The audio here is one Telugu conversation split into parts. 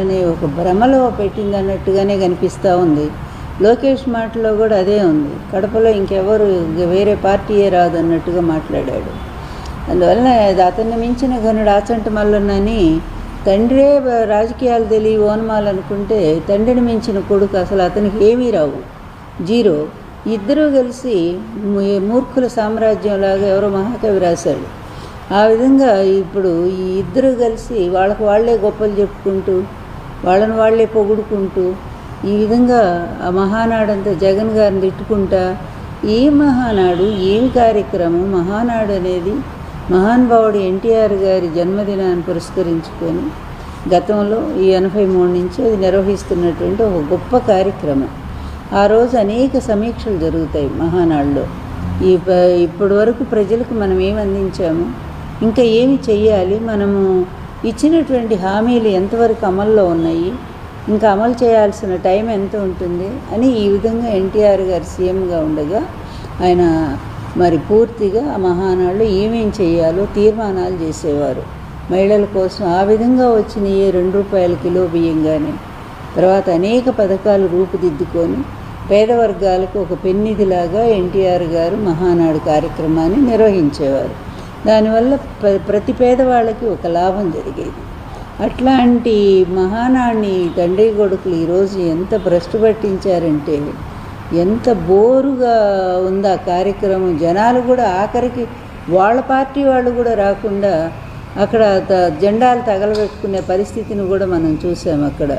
అనే ఒక భ్రమలో పెట్టింది అన్నట్టుగానే కనిపిస్తూ ఉంది. లోకేష్ మాటలో కూడా అదే ఉంది. కడపలో ఇంకెవరు వేరే పార్టీయే రాదు అన్నట్టుగా మాట్లాడాడు. అందువలన అది అతన్ని మించిన ఘనుడు ఆచంట మల్లన్నని తండ్రే రాజకీయాలు తెలియ ఓనమాలనుకుంటే తండ్రిని మించిన కొడుకు అసలు అతనికి ఏమీ రావు. జీరో ఇద్దరూ కలిసి మూర్ఖుల సామ్రాజ్యంలాగా ఎవరో మహాకవి రాశాడు. ఆ విధంగా ఇప్పుడు ఈ ఇద్దరు కలిసి వాళ్ళకు వాళ్ళే గొప్పలు చెప్పుకుంటూ వాళ్ళని వాళ్ళే పొగుడుకుంటూ ఈ విధంగా ఆ మహానాడంతా జగన్ గారిని తిట్టుకుంటా ఏ మహానాడు ఏమి కార్యక్రమం మహానాడు అనేది మహానుభావుడు ఎన్టీఆర్ గారి జన్మదినాన్ని పురస్కరించుకొని గతంలో ఈ ఎనభై మూడు నుంచి అది నిర్వహిస్తున్నటువంటి ఒక గొప్ప కార్యక్రమం. ఆ రోజు అనేక సమీక్షలు జరుగుతాయి మహానాడులో. ఈ ఇప్పటి వరకు ప్రజలకు మనం ఏమి అందించాము? ఇంకా ఏమి చెయ్యాలి? మనము ఇచ్చినటువంటి హామీలు ఎంతవరకు అమల్లో ఉన్నాయి? ఇంకా అమలు చేయాల్సిన టైం ఎంత ఉంటుంది? అని ఈ విధంగా ఎన్టీఆర్ గారు సీఎంగా ఉండగా ఆయన మరి పూర్తిగా ఆ మహానాడులో ఏమేం చేయాలో తీర్మానాలు చేసేవారు. మహిళల కోసం ఆ విధంగా వచ్చిన ఏ రెండు రూపాయల కిలో బియ్యం కానీ తర్వాత అనేక పథకాలు రూపుదిద్దుకొని పేద వర్గాలకు ఒక పెన్నిధిలాగా ఎన్టీఆర్ గారు మహానాడు కార్యక్రమాన్ని నిర్వహించేవారు. దానివల్ల ప్ర- ప్రతి పేదవాళ్ళకి ఒక లాభం జరిగేది. అట్లాంటి మహానాడిని తండ్రి కొడుకులు ఈరోజు ఎంత భ్రష్టు పట్టించారంటే ఎంత బోరుగా ఉంది ఆ కార్యక్రమం. జనాలు కూడా ఆఖరికి వాళ్ళ పార్టీ వాళ్ళు కూడా రాకుండా అక్కడ త- జెండాలు తగలబెట్టుకునే పరిస్థితిని కూడా మనం చూసాం అక్కడ.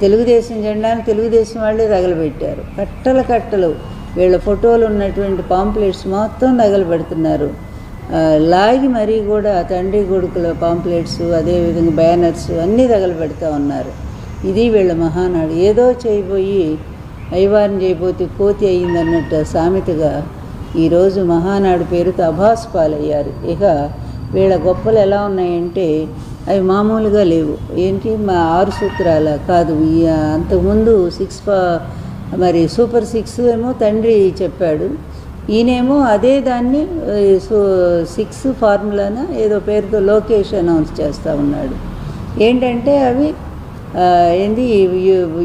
తెలుగుదేశం జెండాను తెలుగుదేశం వాళ్ళే తగలబెట్టారు. కట్టలు కట్టలు. వీళ్ళ ఫోటోలు ఉన్నటువంటి పాంప్లెట్స్ మొత్తం తగలబెడుతున్నారు. లాగి మరీ కూడా తండ్రి కొడుకుల పాంప్లెట్స్ అదేవిధంగా బ్యానర్స్ అన్నీ తగలబెడతా ఉన్నారు. ఇది వీళ్ళ మహానాడు. ఏదో చేయబోయి అయ్యవారిని చేయబోతే కోతి అయిందన్నట్టు సామెతగా ఈరోజు మహానాడు పేరుతో అభాస్ పాలయ్యారు. ఇక వీళ్ళ గొప్పలు ఎలా ఉన్నాయంటే అవి మామూలుగా లేవు. ఏంటి? మా ఆరు సూత్రాల కాదు. అంతకుముందు సిక్స్ పా- మరి సూపర్ సిక్స్ ఏమో తండ్రి చెప్పాడు. ఈయనేమో అదే దాన్ని సో సిక్స్ ఫార్ములాన ఏదో పేరుతో లోకేష్ అనౌన్స్ చేస్తూ ఉన్నాడు. ఏంటంటే అవి ఏంది?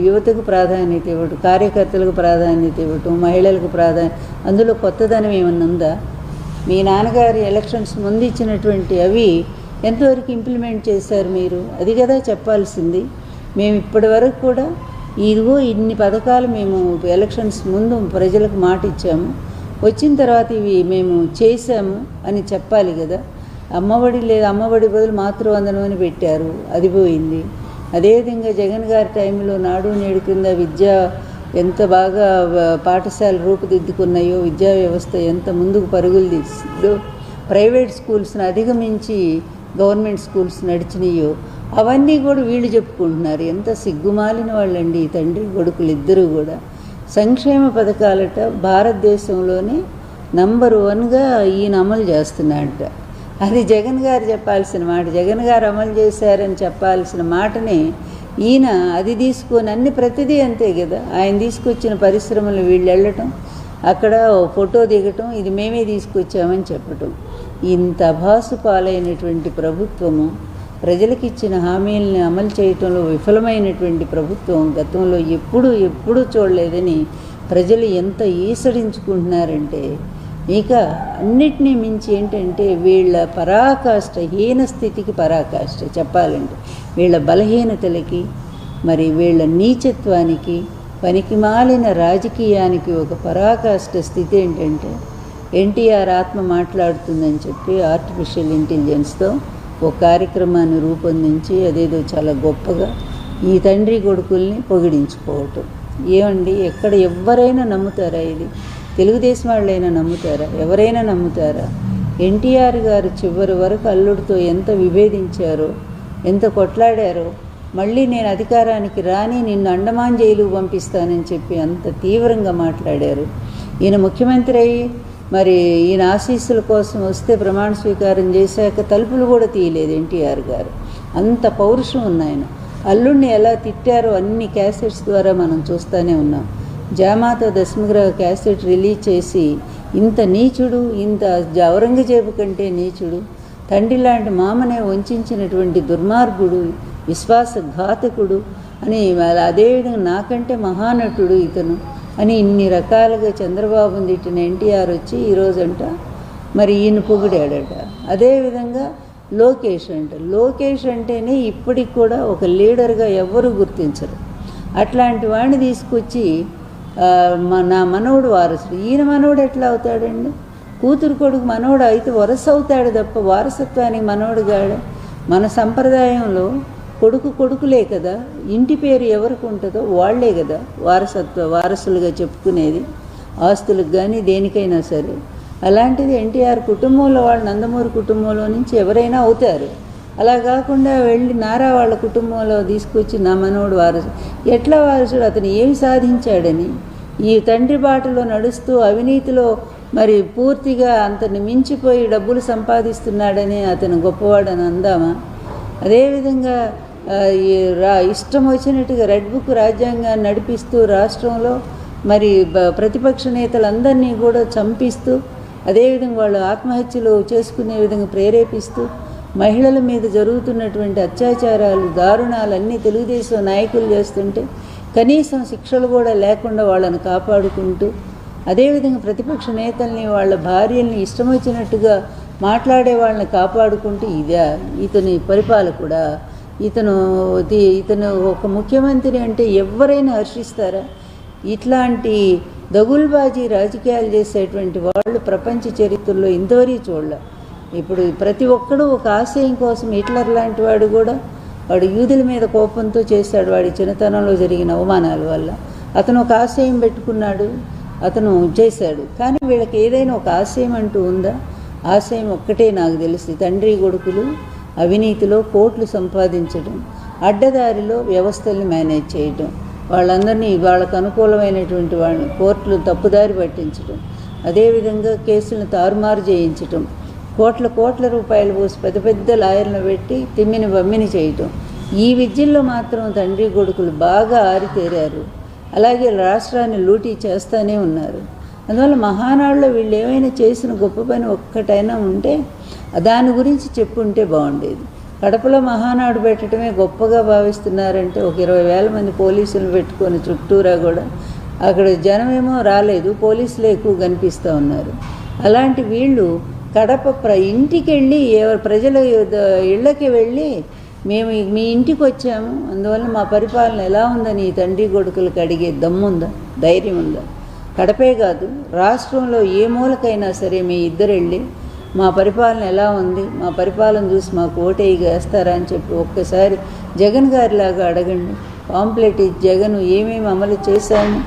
యువతకు ప్రాధాన్యత ఇవ్వటం కార్యకర్తలకు ప్రాధాన్యత ఇవ్వటం మహిళలకు ప్రాధాన్యత అందులో కొత్తదనం ఏమన్నా ఉందా? మీ నాన్నగారి ఎలక్షన్స్ ముందు ఇచ్చినటువంటి అవి ఎంతవరకు ఇంప్లిమెంట్ చేశారు మీరు? అది కదా చెప్పాల్సింది. మేము ఇప్పటి వరకు కూడా ఇదిగో ఇన్ని పథకాలు మేము ఎలక్షన్స్ ముందు ప్రజలకు మాట ఇచ్చాము వచ్చిన తర్వాత ఇవి మేము చేశాము అని చెప్పాలి కదా. అమ్మఒడి లేదు అమ్మఒడి బదులు మాతృవందనం అని పెట్టారు. అది పోయింది. అదేవిధంగా జగన్ గారి టైంలో నాడు నేడు కింద విద్య ఎంత బాగా పాఠశాల రూపుదిద్దుకున్నాయో విద్యా వ్యవస్థ ఎంత ముందుకు పరుగులు తీసిందో ప్రైవేట్ స్కూల్స్ని అధిగమించి గవర్నమెంట్ స్కూల్స్ నడిచినాయో అవన్నీ కూడా వీళ్ళు చెప్పుకుంటున్నారు. ఎంత సిగ్గుమాలిన వాళ్ళండి ఈ తండ్రి కొడుకులు ఇద్దరు కూడా. సంక్షేమ పథకాలట భారతదేశంలోనే నంబర్ వన్గా ఈయన అమలు చేస్తున్నాడట. అది జగన్ గారు చెప్పాల్సిన మాట. జగన్ గారు అమలు చేశారని చెప్పాల్సిన మాటని ఈయన అది తీసుకొని అన్ని ప్రతిదీ అంతే కదా. ఆయన తీసుకొచ్చిన పరిశ్రమలు వీళ్ళు వెళ్ళటం అక్కడ ఫోటో దిగటం ఇది మేమే తీసుకొచ్చామని చెప్పటం. ఇంత అభాసు పాలైనటువంటి ప్రభుత్వము ప్రజలకు ఇచ్చిన హామీలను అమలు చేయటంలో విఫలమైనటువంటి ప్రభుత్వం గతంలో ఎప్పుడూ ఎప్పుడూ చూడలేదని ప్రజలు ఎంత ఈసడించుకుంటున్నారంటే ఇక అన్నిటినీ మించి ఏంటంటే వీళ్ళ పరాకాష్ట హీన స్థితికి పరాకాష్ట చెప్పాలంటే వీళ్ళ బలహీనతలకి మరి వీళ్ళ నీచత్వానికి పనికిమాలిన రాజకీయానికి ఒక పరాకాష్ట స్థితి ఏంటంటే ఎన్టీఆర్ ఆత్మ మాట్లాడుతుందని చెప్పి ఆర్టిఫిషియల్ ఇంటెలిజెన్స్తో ఒక కార్యక్రమాన్ని రూపొందించి అదేదో చాలా గొప్పగా ఈ తండ్రి కొడుకుల్ని పొగిడించుకోవటం. ఏమండి? ఎక్కడ ఎవరైనా నమ్ముతారా ఇది? తెలుగుదేశం వాళ్ళైనా నమ్ముతారా? ఎవరైనా నమ్ముతారా? ఎన్టీఆర్ గారు చివరి వరకు అల్లుడితో ఎంత విభేదించారో ఎంత కొట్లాడారో మళ్ళీ నేను అధికారానికి రాని నిన్ను అండమాన్ జైలు పంపిస్తానని చెప్పి అంత తీవ్రంగా మాట్లాడారు. ఈయన ముఖ్యమంత్రి అయ్యి మరి ఈయన ఆశీస్సుల కోసం వస్తే ప్రమాణ స్వీకారం చేశాక తలుపులు కూడా తీయలేదు ఎన్టీఆర్ గారు. అంత పౌరుషం ఉన్నాయన అల్లుడిని ఎలా తిట్టారో అన్ని క్యాసెట్స్ ద్వారా మనం చూస్తూనే ఉన్నాం. జామాత దశమగ్రహ క్యాసెట్ రిలీజ్ చేసి ఇంత నీచుడు ఇంత ఔరంగజేబు కంటే నీచుడు తండ్రి లాంటి మామనే వంచినటువంటి దుర్మార్గుడు విశ్వాసఘాతకుడు అని అదే అదేవిధంగా నాకంటే మహానటుడు ఇతను అని ఇన్ని రకాలుగా చంద్రబాబుని తిట్టిన ఎన్టీఆర్ వచ్చి ఈరోజంట మరి ఈయన పొగిడాడట. అదేవిధంగా లోకేష్ అంట. లోకేష్ అంటేనే ఇప్పటికి కూడా ఒక లీడర్గా ఎవ్వరూ గుర్తించరు. అట్లాంటి వాడిని తీసుకొచ్చి నా మనవడు వారసుడు ఈయన మనవడు ఎట్లా అవుతాడండి? కూతురు కొడుకు మనవడు అయితే వరస అవుతాడు తప్ప వారసత్వానికి మనవడు గాడు. మన సంప్రదాయంలో కొడుకు కొడుకులే కదా. ఇంటి పేరు ఎవరికి ఉంటుందో వాళ్ళే కదా వారసత్వ వారసులుగా చెప్పుకునేది. ఆస్తులకు కానీ దేనికైనా సరే. అలాంటిది ఎన్టీఆర్ కుటుంబంలో వాళ్ళు నందమూరి కుటుంబంలో నుంచి ఎవరైనా అవుతారు. అలా కాకుండా వెళ్ళి నారా వాళ్ళ కుటుంబంలో తీసుకొచ్చి నా మనవడు వారసు ఎట్లా వారసుడు అతను ఏమి సాధించాడని. ఈ తండ్రి బాటలో నడుస్తూ అవినీతిలో మరి పూర్తిగా అంతని మించిపోయి డబ్బులు సంపాదిస్తున్నాడని అతను గొప్పవాడని అందామా? అదేవిధంగా ఈ రా ఇష్టం వచ్చినట్టుగా రెడ్ బుక్ రాజ్యాంగాన్ని నడిపిస్తూ రాష్ట్రంలో మరి ప్రతిపక్ష నేతలందరినీ కూడా చంపిస్తూ అదేవిధంగా వాళ్ళు ఆత్మహత్యలు చేసుకునే విధంగా ప్రేరేపిస్తూ మహిళల మీద జరుగుతున్నటువంటి అత్యాచారాలు దారుణాలు అన్నీ తెలుగుదేశం నాయకులు చేస్తుంటే కనీసం శిక్షలు కూడా లేకుండా వాళ్ళని కాపాడుకుంటూ అదేవిధంగా ప్రతిపక్ష నేతల్ని వాళ్ళ భార్యల్ని ఇష్టం వచ్చినట్టుగా మాట్లాడే వాళ్ళని కాపాడుకుంటూ ఇదా ఇతని పరిపాలకుడా? ఇతను ఇతను ఒక ముఖ్యమంత్రి అంటే ఎవరైనా హర్షిస్తారా? ఇట్లాంటి దగుల్బాజీ రాజకీయాలు చేసేటువంటి వాళ్ళు ప్రపంచ చరిత్రలో ఇంతవరకు చూడలేదు ఇప్పుడు ప్రతి ఒక్కడు ఒక ఆశయం కోసం హిట్లర్ లాంటి వాడు కూడా వాడు యూదుల మీద కోపంతో చేశాడు. వాడి చిన్నతనంలో జరిగిన అవమానాల వల్ల అతను ఒక ఆశయం పెట్టుకున్నాడు అతను చేశాడు. కానీ వీళ్ళకి ఏదైనా ఒక ఆశయం అంటూ ఉందా? ఆశయం ఒక్కటే నాకు తెలిసి తండ్రి కొడుకులు అవినీతిలో కోట్లు సంపాదించడం అడ్డదారిలో వ్యవస్థల్ని మేనేజ్ చేయడం వాళ్ళందరినీ వాళ్ళకు అనుకూలమైనటువంటి వాళ్ళని కోర్టులు తప్పుదారి పట్టించడం అదేవిధంగా కేసులను తారుమారు చేయించటం కోట్ల కోట్ల రూపాయలు పోసి పెద్ద పెద్ద లాయర్లను పెట్టి తిమ్మిని బమ్మిని చేయటం. ఈ విద్యల్లో మాత్రం తండ్రి కొడుకులు బాగా ఆరితేరారు. అలాగే రాష్ట్రాన్ని లూటీ చేస్తూనే ఉన్నారు. అందువల్ల మహానాడులో వీళ్ళు ఏమైనా చేసిన గొప్ప పని ఒక్కటైనా ఉంటే దాని గురించి చెప్పుంటే బాగుండేది. కడపలో మహానాడు పెట్టడమే గొప్పగా భావిస్తున్నారంటే ఒక ఇరవై వేల మంది పోలీసులు పెట్టుకొని చుట్టూరా కూడా అక్కడ జనమేమో రాలేదు పోలీసులే ఎక్కువ కనిపిస్తూ ఉన్నారు. అలాంటి వీళ్ళు కడప ప్ర ఇంటికి వెళ్ళి ఎవరు ప్రజల ఇళ్ళకి వెళ్ళి మేము మీ ఇంటికి వచ్చాము. అందువల్ల మా పరిపాలన ఎలా ఉందని తండ్రి కొడుకులకు అడిగే దమ్ముందా? ధైర్యం ఉందా? కడపే కాదు రాష్ట్రంలో ఏ మూలకైనా సరే మీ ఇద్దరు వెళ్ళి మా పరిపాలన ఎలా ఉంది? మా పరిపాలన చూసి మాకు ఓటేయి వేస్తారా అని చెప్పి ఒక్కసారి జగన్ గారిలాగా అడగండి. పాంప్లెట్ జగన్ ఏమేమి అమలు చేశాము?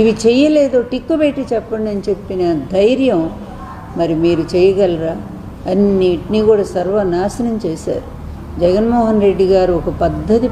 ఇవి చేయలేదో టిక్కు పెట్టి చెప్పండి అని చెప్పిన ధైర్యం మరి మీరు చేయగలరా? అన్నిటినీ కూడా సర్వనాశనం చేశారు. జగన్మోహన్ రెడ్డి గారు ఒక పద్ధతి